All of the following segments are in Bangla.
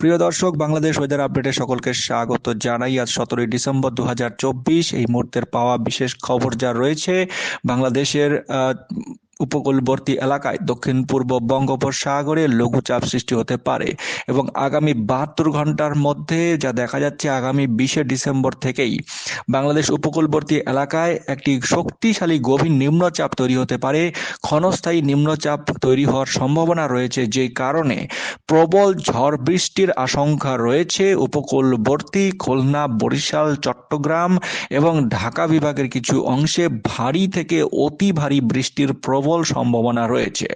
প্রিয় দর্শক, বাংলাদেশ ওয়েদার আপডেটে সকলকে স্বাগত জানাই। আজ সতেরোই ডিসেম্বর দু হাজার চব্বিশ, এই মুহূর্তের পাওয়া বিশেষ খবর যা রয়েছে, বাংলাদেশের উপকূলবর্তী এলাকায় দক্ষিণ পূর্ব বঙ্গোপসাগরে লঘুচাপ সৃষ্টি হতে পারে এবং আগামী বাহাত্তর ঘণ্টার মধ্যে যা দেখা যাচ্ছে আগামী বিশে ডিসেম্বর থেকেই। বাংলাদেশ উপকূলবর্তী এলাকায় একটি শক্তিশালী গভীর নিম্নচাপ তৈরি হতে পারে। ক্ষণস্থায়ী নিম্নচাপ তৈরি হওয়ার সম্ভাবনা রয়েছে যে কারণে প্রবল ঝড় বৃষ্টির আশঙ্কা রয়েছে উপকূলবর্তী খুলনা, বরিশাল, চট্টগ্রাম এবং ঢাকা বিভাগের কিছু অংশে ভারী থেকে অতি ভারী বৃষ্টির প্রবল সম্ভাবনা রয়েছে।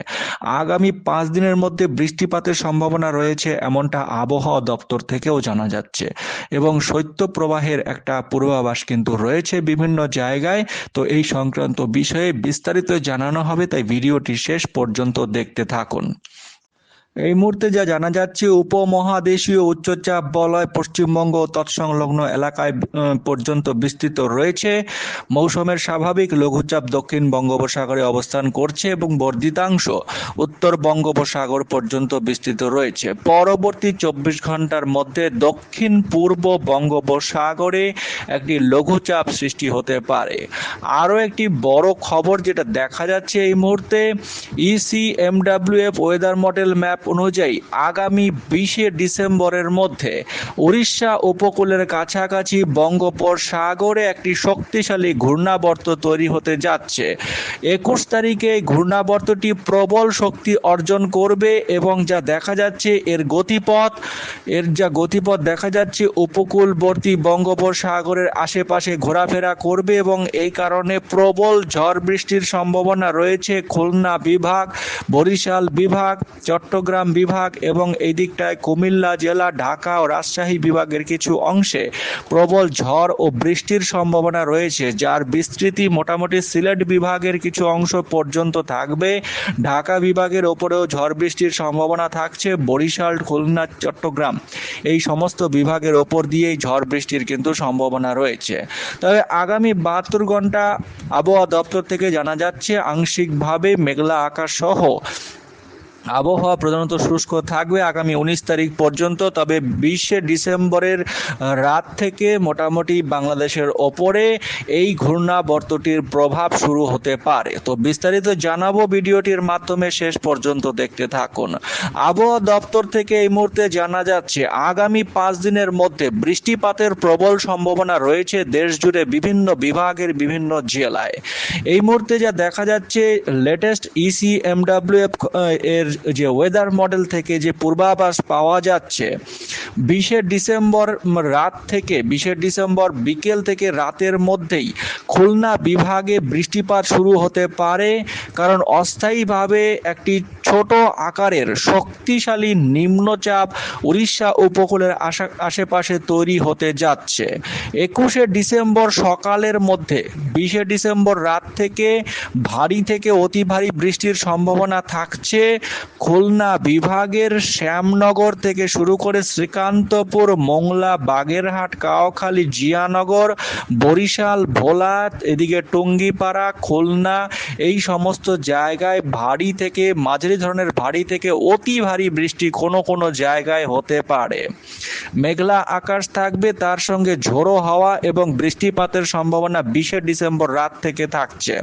আগামী পাঁচ দিনের মধ্যে বৃষ্টিপাতের সম্ভাবনা রয়েছে এমনটা আবহাওয়া দপ্তর থেকেও জানা যাচ্ছে। এবং শৈত্যপ্রবাহের একটা পূর্বাভাস কিন্তু রয়েছে বিভিন্ন জায়গায়। তো এই সংক্রান্ত বিষয়ে বিস্তারিত জানানো হবে, তাই ভিডিওটি শেষ পর্যন্ত দেখতে থাকুন। এই মুহূর্তে যা জানা যাচ্ছে, উপমহাদেশীয় উচ্চচাপ বলয় পশ্চিমবঙ্গ তৎসংলগ্ন এলাকায় পর্যন্ত বিস্তৃত রয়েছে। মৌসুমের স্বাভাবিক লঘুচাপ দক্ষিণ বঙ্গোপসাগরে অবস্থান করছে এবং বর্ধিতাংশ উত্তর বঙ্গোপসাগর পর্যন্ত বিস্তৃত রয়েছে। পরবর্তী চব্বিশ ঘণ্টার মধ্যে দক্ষিণ পূর্ব বঙ্গোপসাগরে একটি লঘুচাপ সৃষ্টি হতে পারে। আরও একটি বড় খবর যেটা দেখা যাচ্ছে এই মুহূর্তে ইসিএমডাব্লিউএফ ওয়েদার মডেল ম্যাপ অনুযায়ী আগামী বিশে ডিসেম্বরের মধ্যে উড়িষ্যা উপকূলের কাছাকাছি বঙ্গোপসাগরে একটি শক্তিশালী ঘূর্ণাবর্ত তৈরি হতে যাচ্ছে। একুশ তারিখে ঘূর্ণাবর্তটি প্রবল শক্তি অর্জন করবে এবং যা দেখা যাচ্ছে এর গতিপথ, এর যা গতিপথ দেখা যাচ্ছে উপকূলবর্তী বঙ্গোপসাগরের আশেপাশে ঘোরাফেরা করবে এবং এই কারণে প্রবল ঝড় বৃষ্টির সম্ভাবনা রয়েছে। খুলনা বিভাগ, বরিশাল বিভাগ, চট্টগ্রাম বিভাগ এবং এই দিকটায় কুমিল্লা জেলা, ঢাকা ও রাজশাহী বিভাগের কিছু অংশে প্রবল ঝড় ও বৃষ্টির সম্ভাবনা রয়েছে, যার বিস্তৃতি মোটামুটি সিলেট বিভাগের কিছু অংশ পর্যন্ত থাকবে। ঢাকা বিভাগের ওপরেও ঝড় বৃষ্টির সম্ভাবনা থাকছে। বরিশাল, খুলনা, চট্টগ্রাম এই সমস্ত বিভাগের ওপর দিয়েই ঝড় বৃষ্টির কিন্তু সম্ভাবনা রয়েছে। তবে আগামী বাহাত্তর ঘণ্টা আবহাওয়া দপ্তর থেকে জানা যাচ্ছে, আংশিকভাবে মেঘলা আকাশ সহ আবহাওয়া প্রধানত শুষ্ক থাকবে আগামী উনিশ তারিখ পর্যন্ত, তবে বিশে ডিসেম্বরের রাত থেকে মোটামুটি বাংলাদেশের ওপরে এই ঘূর্ণাবর্তটির প্রভাব শুরু হতে পারে। তো বিস্তারিত জানাব ভিডিওটির মাধ্যমে, শেষ পর্যন্ত দেখতে থাকুন। আবহাওয়া দপ্তর থেকে এই মুহূর্তে জানা যাচ্ছে, আগামী পাঁচ দিনের মধ্যে বৃষ্টিপাতের প্রবল সম্ভাবনা রয়েছে দেশ জুড়ে বিভিন্ন বিভাগের বিভিন্ন জেলায়। এই মুহূর্তে যা দেখা যাচ্ছে লেটেস্ট ইসিএমডাব্লিউএফ এর যে ওয়েদার মডেল থেকে যে পূর্বাভাস পাওয়া যাচ্ছে, বিশে ডিসেম্বর রাত থেকে, বিশে ডিসেম্বর বিকেল থেকে রাতের মধ্যেই খুলনা বিভাগে বৃষ্টিপাত শুরু হতে পারে, কারণ অস্থায়ীভাবে একটি ছোট আকারের শক্তিশালী নিম্নচাপ উড়িষ্যা উপকূলের আশা- আশেপাশে তৈরি হতে যাচ্ছে। একুশে ডিসেম্বর সকালের মধ্যে, বিশে ডিসেম্বর রাত থেকে ভারী থেকে অতি ভারী বৃষ্টির সম্ভাবনা থাকছে। খুলনা বিভাগের শ্যামনগর থেকে শুরু করে শ্রীকান্তপুর, মোংলা, বাগেরহাট, কাওখালী, জিয়ানগর, বরিশাল ভোলা এদিকে টুঙ্গিপাড়া, খুলনা এই সমস্ত জায়গায় ভারী থেকে, মাঝারি ধরনের ভারী থেকে অতি ভারী বৃষ্টি কোনো কোনো জায়গায় হতে পারে। মেঘলা আকাশ থাকবে, তার সঙ্গে ঝোড়ো হাওয়া এবং বৃষ্টিপাতের সম্ভাবনা বিশে ডিসেম্বর রাত থেকে থাকছে।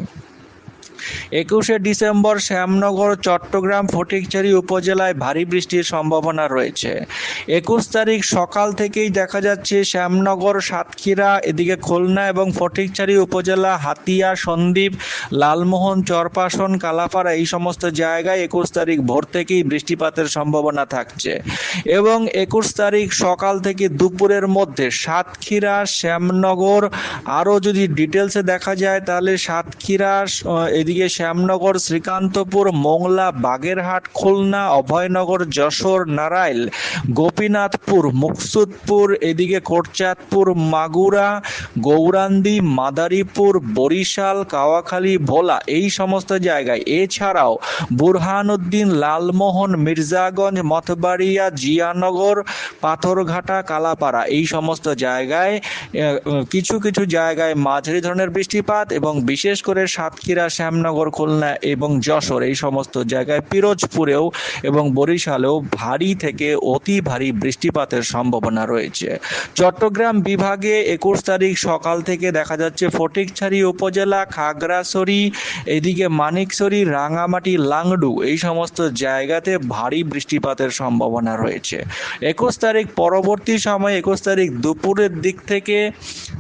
একুশে ডিসেম্বর শ্যামনগর চট্টগ্রাম ফটিকছড়ি উপজেলায় ভারী বৃষ্টির সম্ভাবনা রয়েছে। একুশ তারিখ সকাল থেকেই দেখা যাচ্ছে শ্যামনগর সাতক্ষীরা এদিকে খুলনা এবং ফটিকছড়ি উপজেলা হাতিয়া সন্দ্বীপ লালমোহন চরপাশন কালাপাড়া এই সমস্ত জায়গায় একুশ তারিখ ভোর থেকেই বৃষ্টিপাতের সম্ভাবনা থাকছে। এবং একুশ তারিখ সকাল থেকে দুপুরের মধ্যে সাতক্ষীরা শ্যামনগর আরও যদি ডিটেলসে দেখা যায় তাহলে সাতক্ষীরা আহ, এদিকে শ্যামনগর, শ্রীকান্তপুর, মোংলা, বাগেরহাট, খুলনা, অভয়নগর, যশোর নারাইল গোপীনাথপুর, মুকসুদপুর, এদিকে কোটচাঁদপুর, মাগুরা, গৌরান্দি, মাদারীপুর, বরিশাল, কাওয়াখালী, ভোলা এই সমস্ত জায়গায়। এছাড়াও বুরহানুদ্দিন, লালমোহন, মির্জাগঞ্জ মথবাড়িয়া জিয়ানগর, পাথরঘাটা, কালাপাড়া এই সমস্ত জায়গায় কিছু কিছু জায়গায় মাঝারি ধরনের বৃষ্টিপাত এবং বিশেষ করে সাতক্ষীরা শ্যাম শ্যামনগর খুলনা এবং যশোর, এই সমস্ত জায়গায় পিরোজপুরেও এবং বরিশালেও ভারী থেকে অতি ভারী বৃষ্টিপাতের সম্ভাবনা রয়েছে। চট্টগ্রাম বিভাগে একুশ তারিখ সকাল থেকে দেখা যাচ্ছে ফটিকছড়ি উপজেলা, খাগড়াছড়ি, এদিকে মানিকছড়ি, রাঙামাটি, লাংডু এই সমস্ত জায়গাতে ভারী বৃষ্টিপাতের সম্ভাবনা রয়েছে। একুশ তারিখ পরবর্তী সময় একুশ তারিখ দুপুরের দিক থেকে,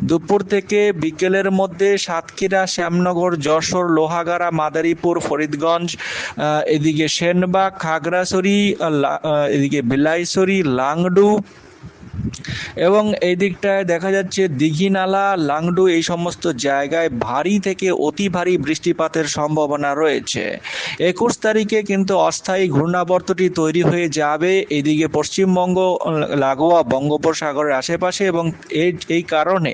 দুপুর থেকে বিকেলের মধ্যে সাতক্ষীরা, শ্যামনগর, যশোর লোহাগাড়া মাদারীপুর ফরিদগঞ্জ এদিকে সেনবাগ খাগড়াছড়ি এদিকে বিলাইছড়ি লাংডু এবং এই দিকটায় দেখা যাচ্ছে দিঘিনালা লাংডু এই সমস্ত জায়গায় ভারী থেকে অতি ভারী বৃষ্টিপাতের সম্ভাবনা রয়েছে। একুশ তারিখে কিন্তু অস্থায়ী ঘূর্ণাবর্তটি তৈরি হয়ে যাবে। এদিকে পশ্চিমবঙ্গ, লাগোয়া, বঙ্গোপসাগরের আশেপাশে এবং এই কারণে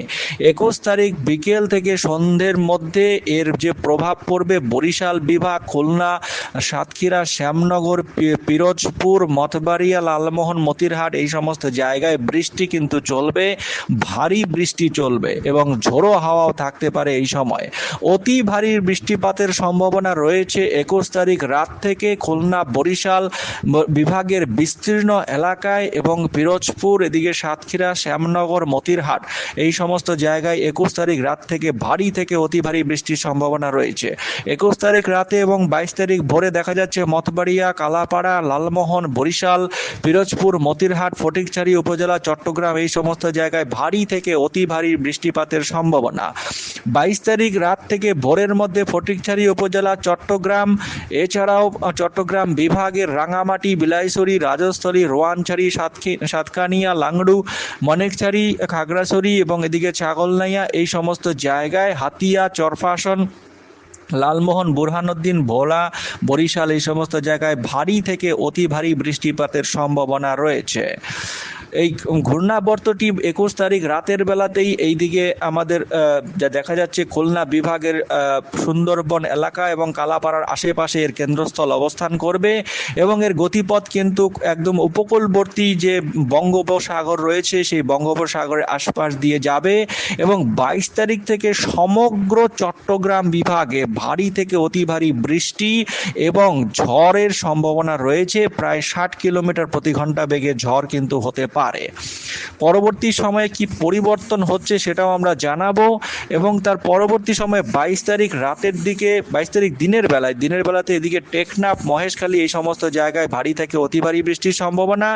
একুশ তারিখ বিকেল থেকে সন্ধ্যের মধ্যে এর যে প্রভাব পড়বে বরিশাল বিভাগ, খুলনা, সাতক্ষীরা, শ্যামনগর পিরোজপুর মতবাড়িয়া লালমোহন, মতিরহাট এই সমস্ত জায়গায় বৃষ্টি কিন্তু চলবে, ভারী বৃষ্টি চলবে এবং ঝোড়ো হাওয়াও থাকতে পারে এই সময়। অতি ভারী বৃষ্টিপাতের সম্ভাবনা রয়েছে একুশ তারিখ রাত থেকে খুলনা, বরিশাল বিভাগের বিস্তীর্ণ এলাকায় এবং পিরোজপুর, এদিকে সাতক্ষীরা, শ্যামনগর, মতিরহাট এই সমস্ত জায়গায় একুশ তারিখ রাত থেকে ভারী থেকে অতি ভারী বৃষ্টির সম্ভাবনা রয়েছে। একুশ তারিখ রাতে এবং বাইশ তারিখ ভোরে দেখা যাচ্ছে মতবাড়িয়া কালাপাড়া, লালমোহন, বরিশাল, পিরোজপুর, মতিরহাট, ফটিকছড়ি উপজেলা চট্টগ্রাম এই সমস্ত জায়গায় ভারী থেকে অতি ভারী বৃষ্টিপাতের সম্ভাবনা। বাইশ তারিখ রাত থেকে ভোরের মধ্যে ফটিকছড়ি উপজেলা চট্টগ্রাম, এছাড়াও চট্টগ্রাম বিভাগের রাঙামাটি, বিলাইছড়ি রাজস্থলী রোয়ানছড়ি সাতকানিয়া, লাংড়ু, মনেকছড়ি, খাগড়াছড়ি এবং এদিকে ছাগলনাইয়া এই সমস্ত জায়গায় হাতিয়া, চরফাসন, লালমোহন, বুরহানুদ্দিন, ভোলা, বরিশাল এই সমস্ত জায়গায় ভারী থেকে অতি ভারী বৃষ্টিপাতের সম্ভাবনা রয়েছে। এই ঘূর্ণাবর্তটি একুশ তারিখ রাতের বেলাতেই এইদিকে আমাদের যা দেখা যাচ্ছে খুলনা বিভাগের সুন্দরবন এলাকা এবং কালাপাড়ার আশেপাশে এর কেন্দ্রস্থল অবস্থান করবে এবং এর গতিপথ কিন্তু একদম উপকূলবর্তী যে বঙ্গোপসাগর রয়েছে সেই বঙ্গোপসাগরের আশপাশ দিয়ে যাবে এবং বাইশ তারিখ থেকে সমগ্র চট্টগ্রাম বিভাগে ভারী থেকে অতি ভারী বৃষ্টি এবং ঝড়ের সম্ভাবনা রয়েছে। প্রায় ষাট কিলোমিটার প্রতি ঘণ্টা বেগে ঝড় কিন্তু হতে পারে। পরবর্তী সময়ে কি পরিবর্তন হচ্ছে সেটাও আমরা জানাব এবং তার পরবর্তী সময়ে বাইশ তারিখ রাতের দিকে, বাইশ তারিখ দিনের বেলায়, দিনের বেলাতে এদিকে টেকনাফ, মহেশখালী এই সমস্ত জায়গায় ভারী থেকে অতি ভারী বৃষ্টির সম্ভাবনা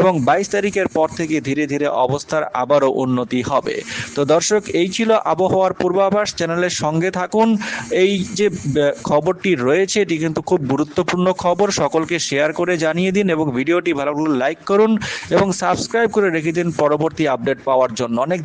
এবং বাইশ তারিখের পর থেকে ধীরে ধীরে অবস্থার আবারও উন্নতি হবে। তো দর্শক, এই ছিল আবহাওয়ার পূর্বাভাস। চ্যানেলের সঙ্গে থাকুন। এই যে খবরটি রয়েছে, এটি কিন্তু খুব গুরুত্বপূর্ণ খবর। সকলকে শেয়ার করে জানিয়ে দিন এবং ভিডিওটি ভালো লাইক করুন এবং সাবস্ক্রাইব করে রেখে দিন। পরবর্তী আপডেট পাওয়ার জন্য। অনেক